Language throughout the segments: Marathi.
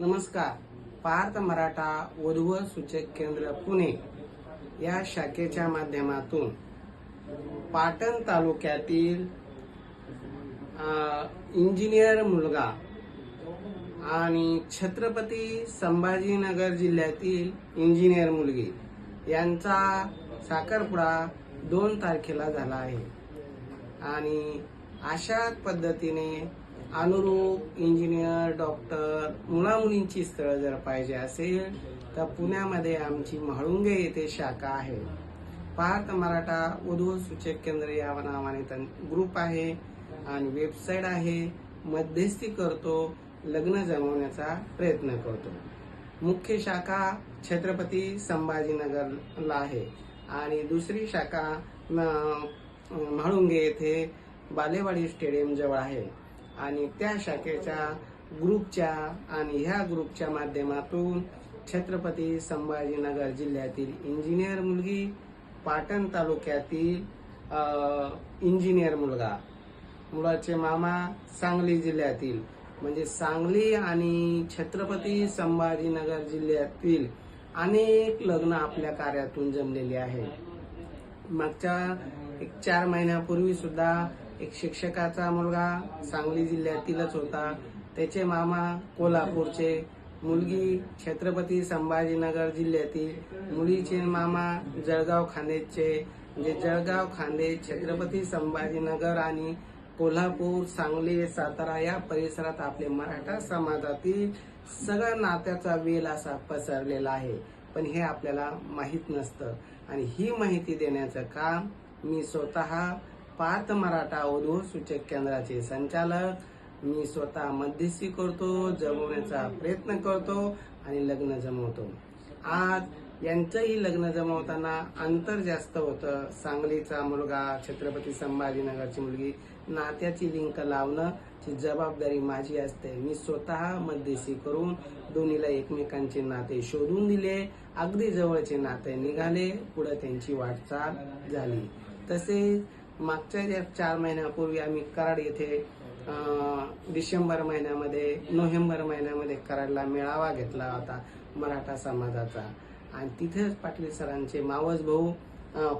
नमस्कार. पार्थ मराठा वधू सूचक केंद्र पुणे या शाखेच्या माध्यमातून पाटण तालुक्यातील इंजिनियर मुलगा आणि छत्रपती संभाजीनगर जिल्ह्यातील इंजिनियर मुलगी यांचा साखरपुडा दोन तारखेला झाला आहे. आणि अशाच पद्धतीने अनुरूप इंजिनियर डॉक्टर मुलामुलींची स्थळं जर पाहिजे असेल तर पुण्यामध्ये आमची म्हाळुंगे येथे शाखा आहे. पार्थ मराठा वधू सूचक केंद्र या नावाने ग्रुप आहे आणि वेबसाईट आहे. मध्यस्थी करतो लग्न जमवण्याचा प्रयत्न करतो. मुख्य शाखा छत्रपती संभाजीनगरला आहे. आणि दुसरी शाखा म्हाळुंगे येथे बालेवाडी स्टेडियम जवळ आहे. आणि त्या शाखेच्या ग्रुपच्या आणि ह्या ग्रुपच्या माध्यमातून छत्रपती संभाजीनगर जिल्ह्यातील इंजिनियर मुलगी पाटण तालुक्यातील इंजिनियर मुलगा. मुलाचे मामा सांगली जिल्ह्यातील. म्हणजे सांगली आणि छत्रपती संभाजीनगर जिल्ह्यातील अनेक लग्न आपल्या कार्यातून जमलेली आहे. मागच्या एक चार महिन्यापूर्वी सुद्धा एक शिक्षकाचा मुलगा सांगली जिल्ह्यातीलच होता. त्याचे मामा कोल्हापूरचे. मुलगी छत्रपती संभाजीनगर जिल्ह्यातील. मुलीचे मामा जळगाव खांदेचे म्हणजे जळगाव खांदे छत्रपती संभाजीनगर आणि कोल्हापूर सांगली सातारा या परिसरात आपले मराठा समाजातील सगळा नात्याचा वेल असा पसरलेला आहे. पण हे आपल्याला माहीत नसतं. आणि ही माहिती देण्याचं काम मी स्वतः पार्थ मराठा वधू सूचक केंद्राचे संचालक. मी स्वतः मध्यस्थी करतो जमवण्याचा प्रयत्न करतो आणि लग्न जमवतो. आज यांचंही लग्न जमवताना अंतर जास्त होतं. सांगलीचा मुलगा छत्रपती संभाजीनगरची मुलगी नात्याची लिंक लावणं ची जबाबदारी माझी असते. मी स्वतः मध्यस्थी करून दोन्हीला एकमेकांचे नाते शोधून दिले. अगदी जवळचे नाते निघाले. पुढे त्यांची वाटचाल झाली. तसेच मागच्या ज्या चार महिन्यापूर्वी आम्ही कराड येथे डिसेंबर महिन्यामध्ये नोव्हेंबर महिन्यामध्ये कराडला मेळावा घेतला होता मराठा समाजाचा. आणि तिथेच पाटील सरांचे मावस भाऊ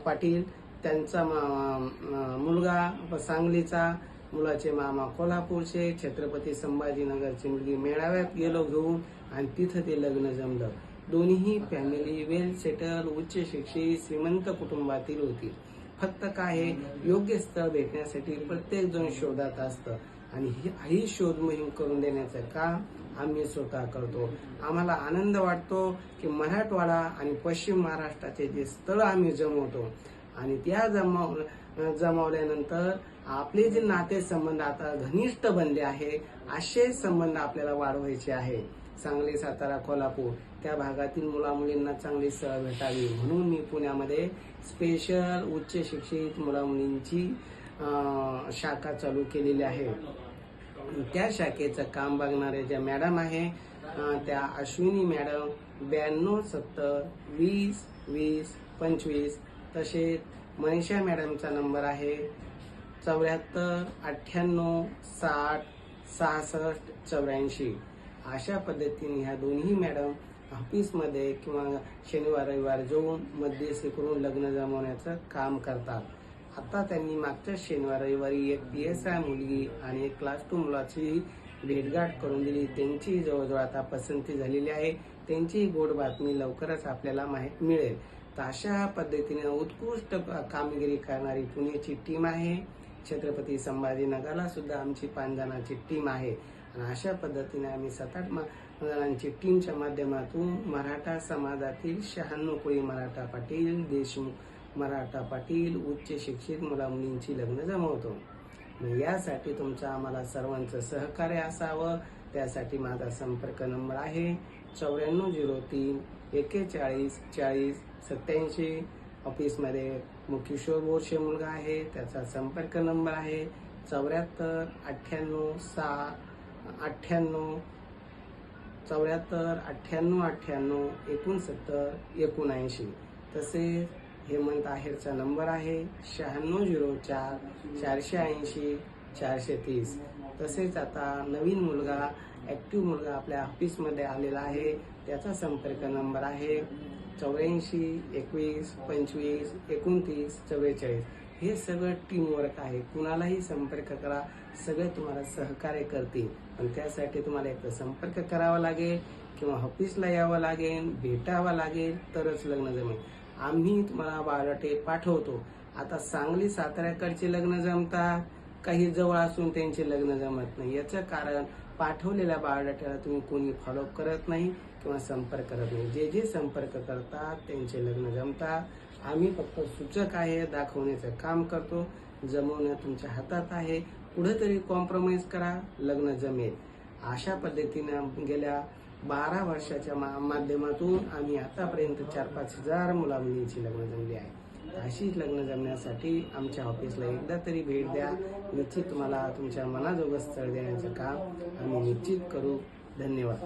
पाटील त्यांचा मा- मुलगा सांगलीचा मुलाचे मामा कोल्हापूरचे छत्रपती संभाजीनगरची मुलगी मेळाव्यात गेलो घेऊन आणि तिथं ते लग्न जमलं. दोन्ही फॅमिली वेल सेटल उच्च शिक्षित श्रीमंत कुटुंबातील होती. फक्त काय आहे, योग्य स्थळ भेटण्यासाठी प्रत्येक जण शोधात असतं. आणि ही ही शोध मोहीम करून देण्याचं काम आम्ही स्वतः करतो. आम्हाला आनंद वाटतो की मराठवाडा आणि पश्चिम महाराष्ट्राचे जे स्थळ आम्ही जमवतो. आणि त्या जमाव जमावल्यानंतर आपले जे नाते संबंध आता घनिष्ठ बनले आहे असे संबंध आपल्याला वाढवायचे आहे. सांगली सातारा कोल्हापूर त्या भागातील मुलामुलींना चांगली सळ भेटावी. म्हणून मी पुण्यामध्ये स्पेशल उच्च शिक्षित मुलामुलींची शाखा चालू केलेली आहे. त्या शाखेचं काम बघणाऱ्या ज्या मॅडम आहे त्या अश्विनी मॅडम ब्याण्णव सत्तर वीस वीस पंचवीस तसेच मनीषा मॅडमचा नंबर आहे चौऱ्याहत्तर अठ्ठ्याण्णव साठ सहासष्ट चौऱ्याऐंशी. अशा पद्धतीने ह्या दोन्ही मॅडम ऑफिसमध्ये किंवा शनिवार रविवार जाऊन मध्यस्थी करून लग्न जमवण्याचं काम करतात. आता त्यांनी मागच्या शनिवार रविवारी एक पी एस आय मुलगी आणि एक क्लास टू मुलाची भेटगाठ करून दिली. त्यांची जवळजवळ आता पसंती झालेली आहे. त्यांची गोड बातमी लवकरच आपल्याला माहीत मिळेल. तर अशा पद्धतीने उत्कृष्ट कामगिरी करणारी पुण्याची टीम आहे. छत्रपती संभाजीनगरला सुद्धा आमची पाच जणांची टीम आहे. आणि अशा पद्धतीने आम्ही सात आठ जणांची टीमच्या माध्यमातून मराठा समाजातील शहाण्णव कोळी मराठा पाटील देशमुख मराठा पाटील उच्च शिक्षित मुला मुलींची लग्न जमवतो. यासाठी तुमचं आम्हाला सर्वांचं सहकार्य असावं. त्यासाठी माझा संपर्क नंबर आहे चौऱ्याण्णव झिरो तीन एक्केचाळीस चाळीस सत्याऐंशी ऑफिसमध्ये मुख्यशोर बोरशे मुलगा आहे त्याचा संपर्क नंबर आहे चौऱ्याहत्तर अठ्ठ्याण्णव सहा अठ्ठ्याण्णव चौऱ्याहत्तर अठ्ठ्याण्णव अठ्ठ्याण्णव एकोणसत्तर एकोणऐंशी. तसेच हेमंत आहेरचा नंबर आहे शहाण्णव झिरो चार चारशे ऐंशी चारशे तीस. तसेच आता नवीन मुलगा ॲक्टिव्ह मुलगा आपल्या ऑफिसमध्ये आलेला आहे त्याचा संपर्क नंबर आहे चौऱ्याऐंशी एकवीस पंचवीस एकोणतीस चव्वेचाळीस. हे सगळं टीमवर्क आहे. कुणालाही संपर्क करा. सगळे तुम्हाला सहकार्य करतील. पण त्यासाठी तुम्हाला एक संपर्क करावा लागेल किंवा ऑफिसला यावं लागेल भेटावं लागेल तरच लग्न जमेल. आम्ही तुम्हाला बायोडाटे पाठवतो. आता सांगली साताऱ्याकडचे लग्न जमतात. काही जवळ असून त्यांचे लग्न जमत नाही. याचं कारण पाठवलेल्या बायोडाट्याला तुम्ही कोणी फॉलोअप करत नाही किंवा संपर्क करत नाही. जे जे संपर्क करतात त्यांचे लग्न जमतात. आम्ही फक्त सूचक आहे दाखवण्याचं काम करतो. जमवणं तुमच्या हातात आहे. कुठेतरी कॉम्प्रोमाइज करा लग्न जमेल. अशा पद्धतीनं गेल्या बारा वर्षाच्या मा माध्यमातून आम्ही आतापर्यंत चार पाच हजार मुला मुलींची लग्न जमली आहे. अशीच लग्न जमण्यासाठी आमच्या ऑफिसला एकदा तरी भेट द्या. निश्चित तुम्हाला तुमच्या मनाजोगं स्थळ देण्याचं काम आम्ही निश्चित करू. धन्यवाद.